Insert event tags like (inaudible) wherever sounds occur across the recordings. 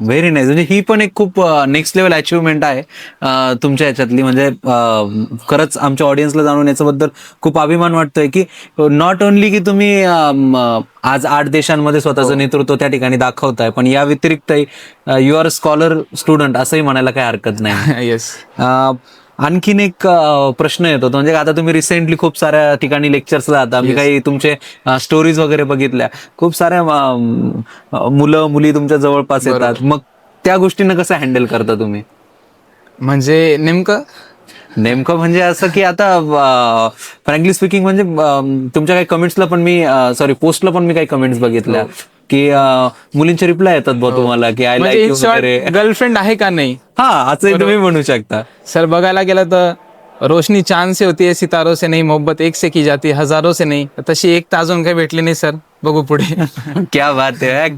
Very nice म्हणजे ही पण एक खूप नेक्स्ट लेवल अचिव्हमेंट आहे. तुमच्या ह्याच्यातली म्हणजे खरंच आमच्या ऑडियन्सला जाणून याच्याबद्दल खूप अभिमान वाटतोय की नॉट ओनली की तुम्ही आज आठ देशांमध्ये स्वतःचं नेतृत्व त्या ठिकाणी दाखवताय पण या व्यतिरिक्त यू आर स्कॉलर स्टुडंट असंही म्हणायला काही हरकत नाही. (laughs) येस आणखीन एक प्रश्न येतो. म्हणजे आता तुम्ही रिसेंटली खूप साऱ्या ठिकाणी लेक्चर्सला जाता मी काही तुमचे स्टोरीज वगैरे बघितल्या. खूप साऱ्या मुलं मुली तुमच्या जवळपास येतात. मग त्या गोष्टींना कसं हँडल करता तुम्ही? म्हणजे नेमकं? नेमकं म्हणजे असं की आता फ्रँकली स्पीकिंग म्हणजे तुमच्या काही कमेंट्सला पण मी सॉरी पोस्टला पण मी काही कमेंट्स बघितल्या. की अं, मुलींचे रिप्लाय येतात बघ तुम्हाला की आय लाईक गर्लफ्रेंड आहे का नाही? हा असंही तुम्ही म्हणू शकता. सर बघायला गेलं तर रोशनी चांद से होती है सितारों से नहीं मोहब्बत एक से की जाती है हजारों से नहीं. तशी एक तर अजून काही भेटली नाही सर. बघू पुढे. (laughs) क्या बात है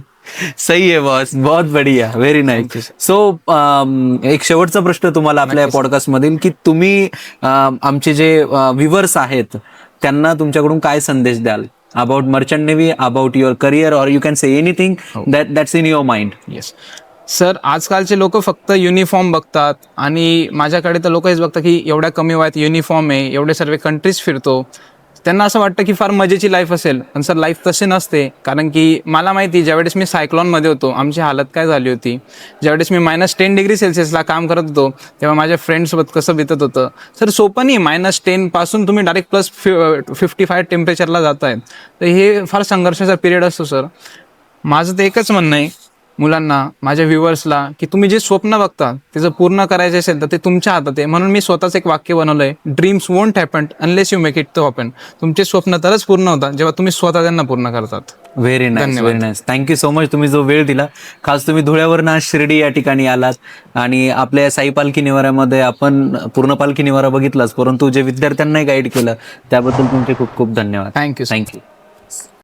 सही है बॉस बहुत बढ़िया. व्हेरी नाईस सो एक शेवटचा प्रश्न तुम्हाला आपल्या पॉडकास्ट मधील की तुम्ही अं, आमचे जे व्ह्युअर्स आहेत त्यांना तुमच्याकडून काय संदेश द्याल? About merchant navy about your career or you can say anything that that's in your mind yes sir आजकालचे लोक फक्त युनिफॉर्म बघतात आणि माझ्याकडे तर लोक हेच बघतात की एवढ्या कमी वयात युनिफॉर्म आहे एवढे सर्व कंट्रीज फिरतो. त्यांना असं वाटतं की फार मजेची लाईफ असेल. पण सर लाईफ तसे नसते. कारण की मला माहिती ज्यावेळेस मी सायक्लॉनमध्ये होतो आमची हालत काय झाली होती? ज्यावेळेस मी मायनस टेन डिग्री सेल्सिअसला काम करत होतो तेव्हा माझ्या फ्रेंड्ससोबत कसं बितत होतं? सर सोपं नाही. मायनस टेनपासून तुम्ही डायरेक्ट प्लस फि फिफ्टी फाय टेम्परेचरला जात आहेत तर हे फार संघर्षाचा पिरियड असतो सर. माझं तर एकच म्हणणं आहे मुलांना माझ्या व्ह्युअर्सला की तुम्ही जे स्वप्न बघता त्याचं पूर्ण करायचं असेल तर ते तुमच्या हातात आहे. म्हणून मी स्वतःच एक वाक्य बनवलंय dreams won't happen unless you make it to happen तुमचे स्वप्न तरच पूर्ण होतात जेव्हा तुम्ही स्वतः त्यांना पूर्ण करतात. Very nice. Very nice thank you so much तुम्ही जो वेळ दिला खास तुम्ही धुळ्यावरनं आज शिर्डी या ठिकाणी आलात आणि आपल्या साई पालखी निवाऱ्यामध्ये आपण पूर्ण पालखी निवारा बघितलाच परंतु जे विद्यार्थ्यांनाही गाईड केलं त्याबद्दल तुमचे खूप खूप धन्यवाद. Thank you thank you